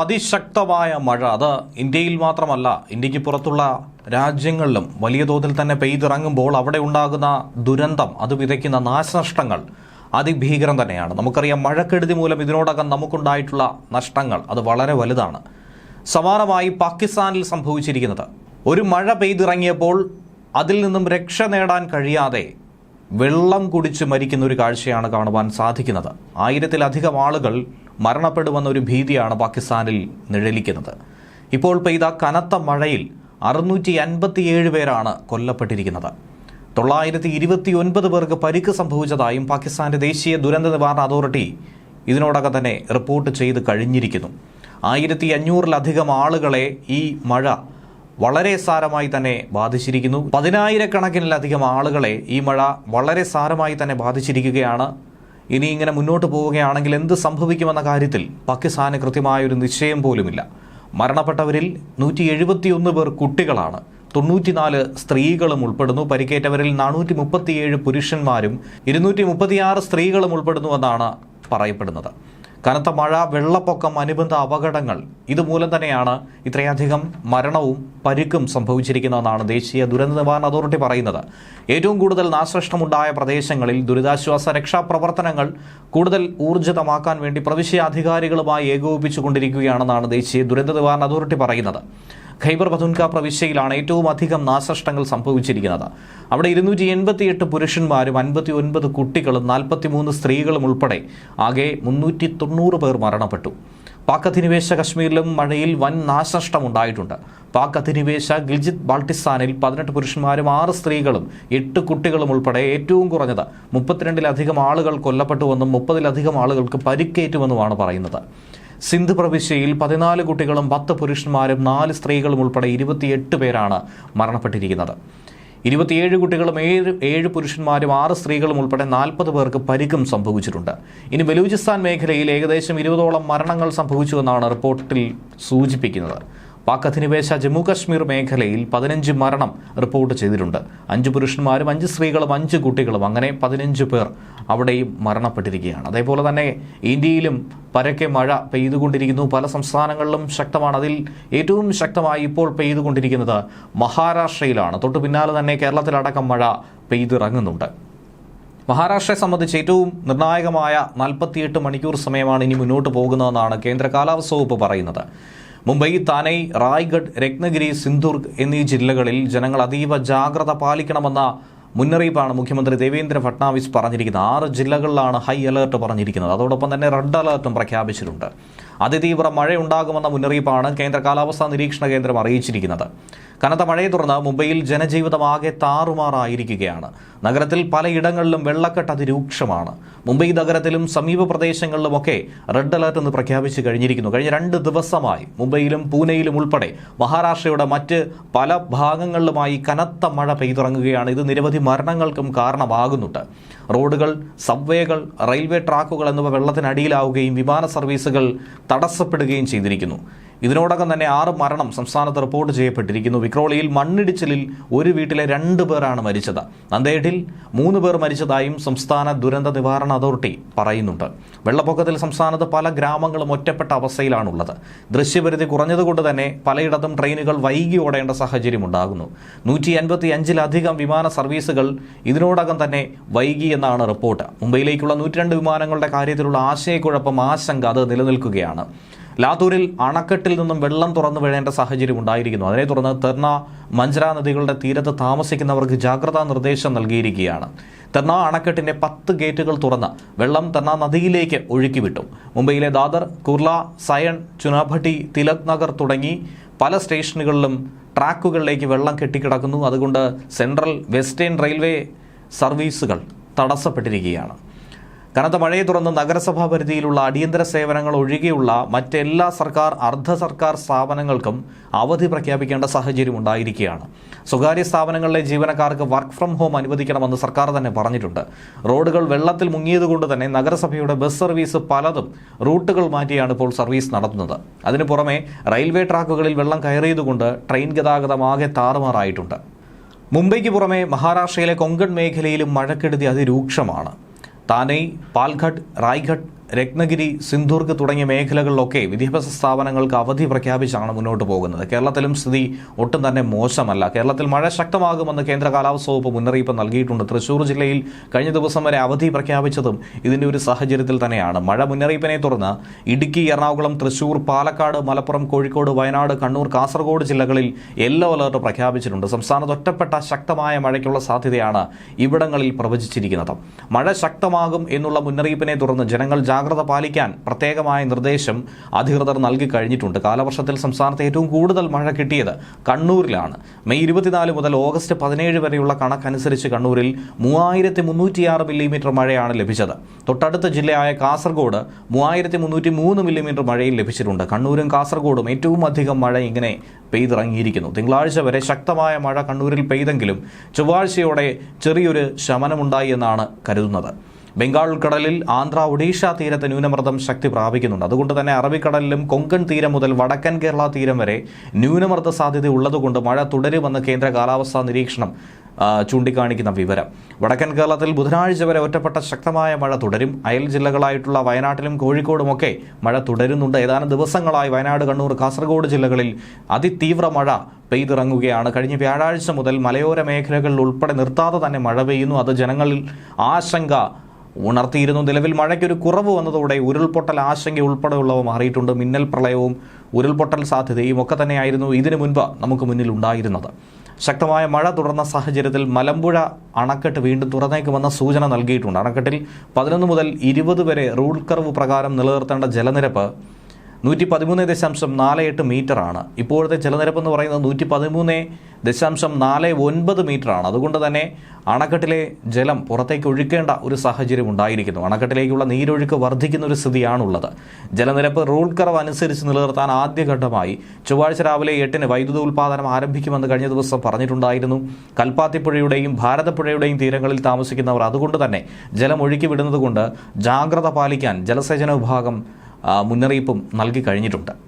അതിശക്തമായ മഴ. അത് ഇന്ത്യയിൽ മാത്രമല്ല ഇന്ത്യയ്ക്ക് പുറത്തുള്ള രാജ്യങ്ങളിലും വലിയ തോതിൽ തന്നെ പെയ്തിറങ്ങുമ്പോൾ അവിടെ ഉണ്ടാകുന്ന ദുരന്തം അത് വിതയ്ക്കുന്ന നാശനഷ്ടങ്ങൾ അതിഭീകരം തന്നെയാണ്. നമുക്കറിയാം മഴക്കെടുതി മൂലം ഇതിനോടകം നമുക്കുണ്ടായിട്ടുള്ള നഷ്ടങ്ങൾ അത് വളരെ വലുതാണ്. സമാനമായി പാകിസ്ഥാനിൽ സംഭവിച്ചിരിക്കുന്നത് ഒരു മഴ പെയ്തിറങ്ങിയപ്പോൾ അതിൽ നിന്നും രക്ഷ നേടാൻ കഴിയാതെ വെള്ളം കുടിച്ച് മരിക്കുന്ന ഒരു കാഴ്ചയാണ് കാണുവാൻ സാധിക്കുന്നത്. ആയിരത്തിലധികം ആളുകൾ മരണപ്പെടുമെന്ന ഒരു ഭീതിയാണ് പാകിസ്ഥാനിൽ നിഴലിക്കുന്നത്. ഇപ്പോൾ പെയ്ത കനത്ത മഴയിൽ അറുന്നൂറ്റി അൻപത്തിയേഴ് പേരാണ് കൊല്ലപ്പെട്ടിരിക്കുന്നത്. തൊള്ളായിരത്തി ഇരുപത്തി ഒൻപത് പേർക്ക് പരിക്ക് സംഭവിച്ചതായും പാകിസ്ഥാന്റെ ദേശീയ ദുരന്ത നിവാരണ അതോറിറ്റി ഇതിനോടകം തന്നെ റിപ്പോർട്ട് ചെയ്ത് കഴിഞ്ഞിരിക്കുന്നു. ആയിരത്തി അഞ്ഞൂറിലധികം ആളുകളെ ഈ മഴ വളരെ സാരമായി തന്നെ ബാധിച്ചിരിക്കുന്നു. പതിനായിരക്കണക്കിനിലധികം ആളുകളെ ഈ മഴ വളരെ സാരമായി തന്നെ ബാധിച്ചിരിക്കുകയാണ്. ഇനി ഇങ്ങനെ മുന്നോട്ട് പോവുകയാണെങ്കിൽ എന്ത് സംഭവിക്കുമെന്ന കാര്യത്തിൽ പാകിസ്ഥാന് കൃത്യമായൊരു നിശ്ചയം പോലുമില്ല. മരണപ്പെട്ടവരിൽ നൂറ്റി എഴുപത്തിയൊന്ന് പേർ കുട്ടികളാണ്. തൊണ്ണൂറ്റിനാല് സ്ത്രീകളും ഉൾപ്പെടുന്നു. പരിക്കേറ്റവരിൽ നാനൂറ്റി മുപ്പത്തിയേഴ് പുരുഷന്മാരും ഇരുന്നൂറ്റി മുപ്പത്തിയാറ് സ്ത്രീകളും ഉൾപ്പെടുന്നുവെന്നാണ് പറയപ്പെടുന്നത്. കനത്ത മഴ വെള്ളപ്പൊക്കം അനുബന്ധ അപകടങ്ങൾ ഇതുമൂലം തന്നെയാണ് ഇത്രയധികം മരണവും പരിക്കും സംഭവിച്ചിരിക്കുന്നതെന്നാണ് ദേശീയ ദുരന്ത നിവാരണ അതോറിറ്റി പറയുന്നത്. ഏറ്റവും കൂടുതൽ നാശനഷ്ടമുണ്ടായ പ്രദേശങ്ങളിൽ ദുരിതാശ്വാസ രക്ഷാപ്രവർത്തനങ്ങൾ കൂടുതൽ ഊർജിതമാക്കാൻ വേണ്ടി പ്രവിശ്യ അധികാരികളുമായി ഏകോപിപ്പിച്ചുകൊണ്ടിരിക്കുകയാണെന്നാണ് ദേശീയ ദുരന്ത നിവാരണ അതോറിറ്റി പറയുന്നത്. ഖൈബർ പതുൻക പ്രവിശ്യയിലാണ് ഏറ്റവും അധികം നാശനഷ്ടങ്ങൾ സംഭവിച്ചിരിക്കുന്നത്. അവിടെ ഇരുന്നൂറ്റി എൺപത്തിയെട്ട് പുരുഷന്മാരും അൻപത്തി ഒൻപത് കുട്ടികളും നാൽപ്പത്തിമൂന്ന് സ്ത്രീകളും ഉൾപ്പെടെ ആകെ മുന്നൂറ്റി തൊണ്ണൂറ് പേർ മരണപ്പെട്ടു. പാക് അധിനിവേശ കശ്മീരിലും മഴയിൽ വൻ നാശനഷ്ടം ഉണ്ടായിട്ടുണ്ട്. പാക് അധിനിവേശ ഗിൽജിത് ബാൾട്ടിസ്ഥാനിൽ പതിനെട്ട് പുരുഷന്മാരും ആറ് സ്ത്രീകളും എട്ട് കുട്ടികളും ഉൾപ്പെടെ ഏറ്റവും കുറഞ്ഞത് മുപ്പത്തിരണ്ടിലധികം ആളുകൾ കൊല്ലപ്പെട്ടുവെന്നും മുപ്പതിലധികം ആളുകൾക്ക് പരിക്കേറ്റുവെന്നുമാണ് പറയുന്നത്. സിന്ധ് പ്രവിശ്യയിൽ പതിനാല് കുട്ടികളും പത്ത് പുരുഷന്മാരും നാല് സ്ത്രീകളും ഉൾപ്പെടെ ഇരുപത്തിയെട്ട് പേരാണ് മരണപ്പെട്ടിരിക്കുന്നത്. ഇരുപത്തിയേഴ് കുട്ടികളും ഏഴ് ഏഴ് പുരുഷന്മാരും ആറ് സ്ത്രീകളും ഉൾപ്പെടെ നാൽപ്പത് പേർക്ക് പരിക്കും സംഭവിച്ചിട്ടുണ്ട്. ഇനി ബലൂചിസ്ഥാൻ മേഖലയിൽ ഏകദേശം ഇരുപതോളം മരണങ്ങൾ സംഭവിച്ചുവെന്നാണ് റിപ്പോർട്ടിൽ സൂചിപ്പിക്കുന്നത്. പാക് അധിനിവേശ ജമ്മു കശ്മീർ മേഖലയിൽ പതിനഞ്ച് മരണം റിപ്പോർട്ട് ചെയ്തിട്ടുണ്ട്. അഞ്ച് പുരുഷന്മാരും അഞ്ച് സ്ത്രീകളും അഞ്ച് കുട്ടികളും. അങ്ങനെ പതിനഞ്ച് പേർ അവിടെയും മരണപ്പെട്ടിരിക്കുകയാണ്. അതേപോലെ തന്നെ ഇന്ത്യയിലും പരക്കെ മഴ പെയ്തുകൊണ്ടിരിക്കുന്നു. പല സംസ്ഥാനങ്ങളിലും ശക്തമാണ്. അതിൽ ഏറ്റവും ശക്തമായി ഇപ്പോൾ പെയ്തുകൊണ്ടിരിക്കുന്നത് മഹാരാഷ്ട്രയിലാണ്. തൊട്ടു പിന്നാലെ തന്നെ കേരളത്തിലടക്കം മഴ പെയ്തിറങ്ങുന്നുണ്ട്. മഹാരാഷ്ട്രയെ സംബന്ധിച്ച് ഏറ്റവും നിർണായകമായ നാൽപ്പത്തിയെട്ട് മണിക്കൂർ സമയമാണ് ഇനി മുന്നോട്ട് പോകുന്നതെന്നാണ് കേന്ദ്ര കാലാവസ്ഥ വകുപ്പ് പറയുന്നത്. മുംബൈ താനൈ റായ്ഗഡ് രത്നഗിരി സിന്ധുർഗ് എന്നീ ജില്ലകളിൽ ജനങ്ങൾ അതീവ ജാഗ്രത പാലിക്കണമെന്ന മുന്നറിയിപ്പാണ് മുഖ്യമന്ത്രി ദേവേന്ദ്ര ഫട്നാവിസ് പറഞ്ഞിരിക്കുന്നത്. ആറ് ജില്ലകളിലാണ് ഹൈ അലേർട്ട് പറഞ്ഞിരിക്കുന്നത്. അതോടൊപ്പം തന്നെ റെഡ് അലേർട്ടും പ്രഖ്യാപിച്ചിട്ടുണ്ട്. അതിതീവ്ര മഴയുണ്ടാകുമെന്ന മുന്നറിയിപ്പാണ് കേന്ദ്ര കാലാവസ്ഥാ നിരീക്ഷണ കേന്ദ്രം അറിയിച്ചിരിക്കുന്നത്. കനത്ത മഴയെ തുടർന്ന് മുംബൈയിൽ ജനജീവിതം ആകെ താറുമാറായിരിക്കുകയാണ്. നഗരത്തിൽ പലയിടങ്ങളിലും വെള്ളക്കെട്ട് അതിരൂക്ഷമാണ്. മുംബൈ നഗരത്തിലും സമീപ പ്രദേശങ്ങളിലുമൊക്കെ റെഡ് അലർട്ട് എന്ന് പ്രഖ്യാപിച്ചു കഴിഞ്ഞിരിക്കുന്നു. കഴിഞ്ഞ രണ്ട് ദിവസമായി മുംബൈയിലും പൂനെയിലും ഉൾപ്പെടെ മഹാരാഷ്ട്രയുടെ മറ്റ് പല ഭാഗങ്ങളിലുമായി കനത്ത മഴ പെയ്തിറങ്ങുകയാണ്. ഇത് നിരവധി മരണങ്ങൾക്കും കാരണമാകുന്നുണ്ട്. റോഡുകൾ സബ്വേകൾ റെയിൽവേ ട്രാക്കുകൾ എന്നിവ വെള്ളത്തിനടിയിലാവുകയും വിമാന സർവീസുകൾ തടസ്സപ്പെടുകയും ചെയ്തിരിക്കുന്നു. ഇതിനോടകം തന്നെ ആറ് മരണം സംസ്ഥാനത്ത് റിപ്പോർട്ട് ചെയ്യപ്പെട്ടിരിക്കുന്നു. വിക്രോളിയിൽ മണ്ണിടിച്ചിലിൽ ഒരു വീട്ടിലെ രണ്ട് പേരാണ് മരിച്ചത്. നന്ദേട്ടിൽ മൂന്ന് പേർ മരിച്ചതായും സംസ്ഥാന ദുരന്ത നിവാരണ അതോറിറ്റി പറയുന്നുണ്ട്. വെള്ളപ്പൊക്കത്തിൽ സംസ്ഥാനത്ത് പല ഗ്രാമങ്ങളും ഒറ്റപ്പെട്ട അവസ്ഥയിലാണുള്ളത്. ദൃശ്യപരിധി കുറഞ്ഞതുകൊണ്ട് തന്നെ പലയിടത്തും ട്രെയിനുകൾ വൈകി ഓടേണ്ട സാഹചര്യം ഉണ്ടാകുന്നു. നൂറ്റി അൻപത്തി അഞ്ചിലധികം വിമാന സർവീസുകൾ ഇതിനോടകം തന്നെ വൈകി എന്നാണ് റിപ്പോർട്ട്. മുംബൈയിലേക്കുള്ള നൂറ്റിരണ്ട് വിമാനങ്ങളുടെ കാര്യത്തിലുള്ള ആശയക്കുഴപ്പം ആശങ്ക അത് നിലനിൽക്കുകയാണ്. ലാത്തൂരിൽ അണക്കെട്ടിൽ നിന്നും വെള്ളം തുറന്നു വീഴേണ്ട സാഹചര്യം ഉണ്ടായിരിക്കുന്നു. അതിനെ തുടർന്ന് തെർണ മഞ്ചര നദികളുടെ തീരത്ത് താമസിക്കുന്നവർക്ക് ജാഗ്രതാ നിർദ്ദേശം നൽകിയിരിക്കുകയാണ്. തെർണ അണക്കെട്ടിന്റെ പത്ത് ഗേറ്റുകൾ തുറന്ന് വെള്ളം തെർണ നദിയിലേക്ക് ഒഴുക്കിവിട്ടു. മുംബൈയിലെ ദാദർ കുർല സയൺ ചുനാഭട്ടി തിലക് നഗർ തുടങ്ങി പല സ്റ്റേഷനുകളിലും ട്രാക്കുകളിലേക്ക് വെള്ളം കെട്ടിക്കിടക്കുന്നു. അതുകൊണ്ട് സെൻട്രൽ വെസ്റ്റേൺ റെയിൽവേ സർവീസുകൾ തടസ്സപ്പെട്ടിരിക്കുകയാണ്. കനത്ത മഴയെ തുടർന്ന് നഗരസഭാ പരിധിയിലുള്ള അടിയന്തര സേവനങ്ങൾ ഒഴികെയുള്ള മറ്റെല്ലാ സർക്കാർ അർദ്ധ സർക്കാർ സ്ഥാപനങ്ങൾക്കും അവധി പ്രഖ്യാപിക്കേണ്ട സാഹചര്യം ഉണ്ടായിരിക്കുകയാണ്. സ്വകാര്യ സ്ഥാപനങ്ങളിലെ ജീവനക്കാർക്ക് വർക്ക് ഫ്രം ഹോം അനുവദിക്കണമെന്ന് സർക്കാർ തന്നെ പറഞ്ഞിട്ടുണ്ട്. റോഡുകൾ വെള്ളത്തിൽ മുങ്ങിയതുകൊണ്ട് തന്നെ നഗരസഭയുടെ ബസ് സർവീസ് പലതും റൂട്ടുകൾ മാറ്റിയാണ് ഇപ്പോൾ സർവീസ് നടത്തുന്നത്. അതിനു പുറമെ റെയിൽവേ ട്രാക്കുകളിൽ വെള്ളം കയറിയതുകൊണ്ട് ട്രെയിൻ ഗതാഗതം ആകെ താറുമാറായിട്ടുണ്ട്. മുംബൈക്ക് പുറമെ മഹാരാഷ്ട്രയിലെ കൊങ്കൺ മേഖലയിലും മഴക്കെടുതി അതിരൂക്ഷമാണ്. ताने पालघट रायघट രത്നഗിരി സിന്ധൂർഗ് തുടങ്ങിയ മേഖലകളിലൊക്കെ വിദ്യാഭ്യാസ സ്ഥാപനങ്ങൾക്ക് അവധി പ്രഖ്യാപിച്ചാണ് മുന്നോട്ട് പോകുന്നത്. കേരളത്തിലും സ്ഥിതി ഒട്ടും തന്നെ മോശമല്ല. കേരളത്തിൽ മഴ ശക്തമാകുമെന്ന് കേന്ദ്ര കാലാവസ്ഥ വകുപ്പ് മുന്നറിയിപ്പ് നൽകിയിട്ടുണ്ട്. തൃശൂർ ജില്ലയിൽ കഴിഞ്ഞ ദിവസം വരെ അവധി പ്രഖ്യാപിച്ചതും ഇതിന്റെ ഒരു സാഹചര്യത്തിൽ തന്നെയാണ്. മഴ മുന്നറിയിപ്പിനെ തുടർന്ന് ഇടുക്കി എറണാകുളം തൃശൂർ പാലക്കാട് മലപ്പുറം കോഴിക്കോട് വയനാട് കണ്ണൂർ കാസർഗോഡ് ജില്ലകളിൽ യെല്ലോ അലർട്ട് പ്രഖ്യാപിച്ചിട്ടുണ്ട്. സംസ്ഥാനത്ത് ഒറ്റപ്പെട്ട ശക്തമായ മഴയ്ക്കുള്ള സാധ്യതയാണ് ഇവിടങ്ങളിൽ പ്രവചിച്ചിരിക്കുന്നത്. മഴ ശക്തമാകും എന്നുള്ള മുന്നറിയിപ്പിനെ തുടർന്ന് ജനങ്ങൾ ജാഗ്രത പാലിക്കാൻ പ്രത്യേകമായ നിർദ്ദേശം അധികൃതർ നൽകി കഴിഞ്ഞിട്ടുണ്ട്. കാലവർഷത്തിൽ സംസ്ഥാനത്ത് ഏറ്റവും കൂടുതൽ മഴ കിട്ടിയത് കണ്ണൂരിലാണ്. മെയ് ഇരുപത്തിനാല് മുതൽ ഓഗസ്റ്റ് പതിനേഴ് വരെയുള്ള കണക്കനുസരിച്ച് കണ്ണൂരിൽ മൂവായിരത്തി മുന്നൂറ്റിയാറ് മില്ലിമീറ്റർ മഴയാണ് ലഭിച്ചത്. തൊട്ടടുത്ത ജില്ലയായ കാസർഗോഡ് മൂവായിരത്തി മുന്നൂറ്റി മൂന്ന് മില്ലിമീറ്റർ മഴയും ലഭിച്ചിട്ടുണ്ട്. കണ്ണൂരും കാസർഗോഡും ഏറ്റവും അധികം മഴ ഇങ്ങനെ പെയ്തിറങ്ങിയിരിക്കുന്നു. തിങ്കളാഴ്ച വരെ ശക്തമായ മഴ കണ്ണൂരിൽ പെയ്തെങ്കിലും ചൊവ്വാഴ്ചയോടെ ചെറിയൊരു ശമനമുണ്ടായി എന്നാണ് കരുതുന്നത്. ബംഗാൾ ഉൾക്കടലിൽ ആന്ധ്ര ഒഡീഷ തീരത്ത് ന്യൂനമർദ്ദം ശക്തി പ്രാപിക്കുന്നുണ്ട്. അതുകൊണ്ട് തന്നെ അറബിക്കടലിലും കൊങ്കൺ തീരം മുതൽ വടക്കൻ കേരള തീരം വരെ ന്യൂനമർദ്ദ സാധ്യത ഉള്ളതുകൊണ്ട് മഴ തുടരുമെന്ന് കേന്ദ്ര കാലാവസ്ഥാ നിരീക്ഷണം ചൂണ്ടിക്കാണിക്കുന്ന വിവരം. വടക്കൻ കേരളത്തിൽ ബുധനാഴ്ച വരെ ഒറ്റപ്പെട്ട ശക്തമായ മഴ തുടരും. അയൽ ജില്ലകളായിട്ടുള്ള വയനാട്ടിലും കോഴിക്കോടുമൊക്കെ മഴ തുടരുന്നുണ്ട്. ഏതാനും ദിവസങ്ങളായി വയനാട് കണ്ണൂർ കാസർഗോഡ് ജില്ലകളിൽ അതിതീവ്ര മഴ പെയ്തിറങ്ങുകയാണ്. കഴിഞ്ഞ വ്യാഴാഴ്ച മുതൽ മലയോര മേഖലകളിൽ ഉൾപ്പെടെ നിർത്താതെ തന്നെ മഴ പെയ്യുന്നു. അത് ജനങ്ങളിൽ ആശങ്ക ഉണർത്തിയിരുന്നു. നിലവിൽ മഴയ്ക്കൊരു കുറവ് വന്നതോടെ ഉരുൾപൊട്ടൽ ആശങ്ക ഉൾപ്പെടെയുള്ളവ മാറിയിട്ടുണ്ട്. മിന്നൽ പ്രളയവും ഉരുൾപൊട്ടൽ സാധ്യതയും ഒക്കെ തന്നെയായിരുന്നു ഇതിനു മുൻപ് നമുക്ക് മുന്നിൽ ഉണ്ടായിരുന്നത്. ശക്തമായ മഴ തുടർന്ന സാഹചര്യത്തിൽ മലമ്പുഴ അണക്കെട്ട് വീണ്ടും തുറന്നേക്കുമെന്ന സൂചന നൽകിയിട്ടുണ്ട്. അണക്കെട്ടിൽ പതിനൊന്ന് മുതൽ ഇരുപത് വരെ റൂൾ കർവ് പ്രകാരം നിലനിർത്തേണ്ട ജലനിരപ്പ് നൂറ്റി പതിമൂന്ന് ദശാംശം നാല് എട്ട് മീറ്ററാണ്. ഇപ്പോഴത്തെ ജലനിരപ്പ് എന്ന് പറയുന്നത് നൂറ്റി പതിമൂന്ന് ദശാംശം നാല് ഒൻപത് മീറ്ററാണ്. അതുകൊണ്ട് തന്നെ അണക്കെട്ടിലെ ജലം പുറത്തേക്ക് ഒഴുക്കേണ്ട ഒരു സാഹചര്യം ഉണ്ടായിരിക്കുന്നു. അണക്കെട്ടിലേക്കുള്ള നീരൊഴുക്ക് വർദ്ധിക്കുന്ന ഒരു സ്ഥിതിയാണുള്ളത്. ജലനിരപ്പ് റൂൾ കർവ് അനുസരിച്ച് നിലനിർത്താൻ ആദ്യഘട്ടമായി ചൊവ്വാഴ്ച രാവിലെ എട്ടിന് വൈദ്യുത ഉൽപ്പാദനം ആരംഭിക്കുമെന്ന് കഴിഞ്ഞ ദിവസം പറഞ്ഞിട്ടുണ്ടായിരുന്നു. കൽപ്പാത്തിപ്പുഴയുടെയും ഭാരതപ്പുഴയുടെയും തീരങ്ങളിൽ താമസിക്കുന്നവർ അതുകൊണ്ട് തന്നെ ജലം ഒഴുക്കി വിടുന്നതുകൊണ്ട് ജാഗ്രത പാലിക്കാൻ ജലസേചന വിഭാഗം മുന്നറിയിപ്പും നൽകി കഴിഞ്ഞിട്ടുണ്ട്.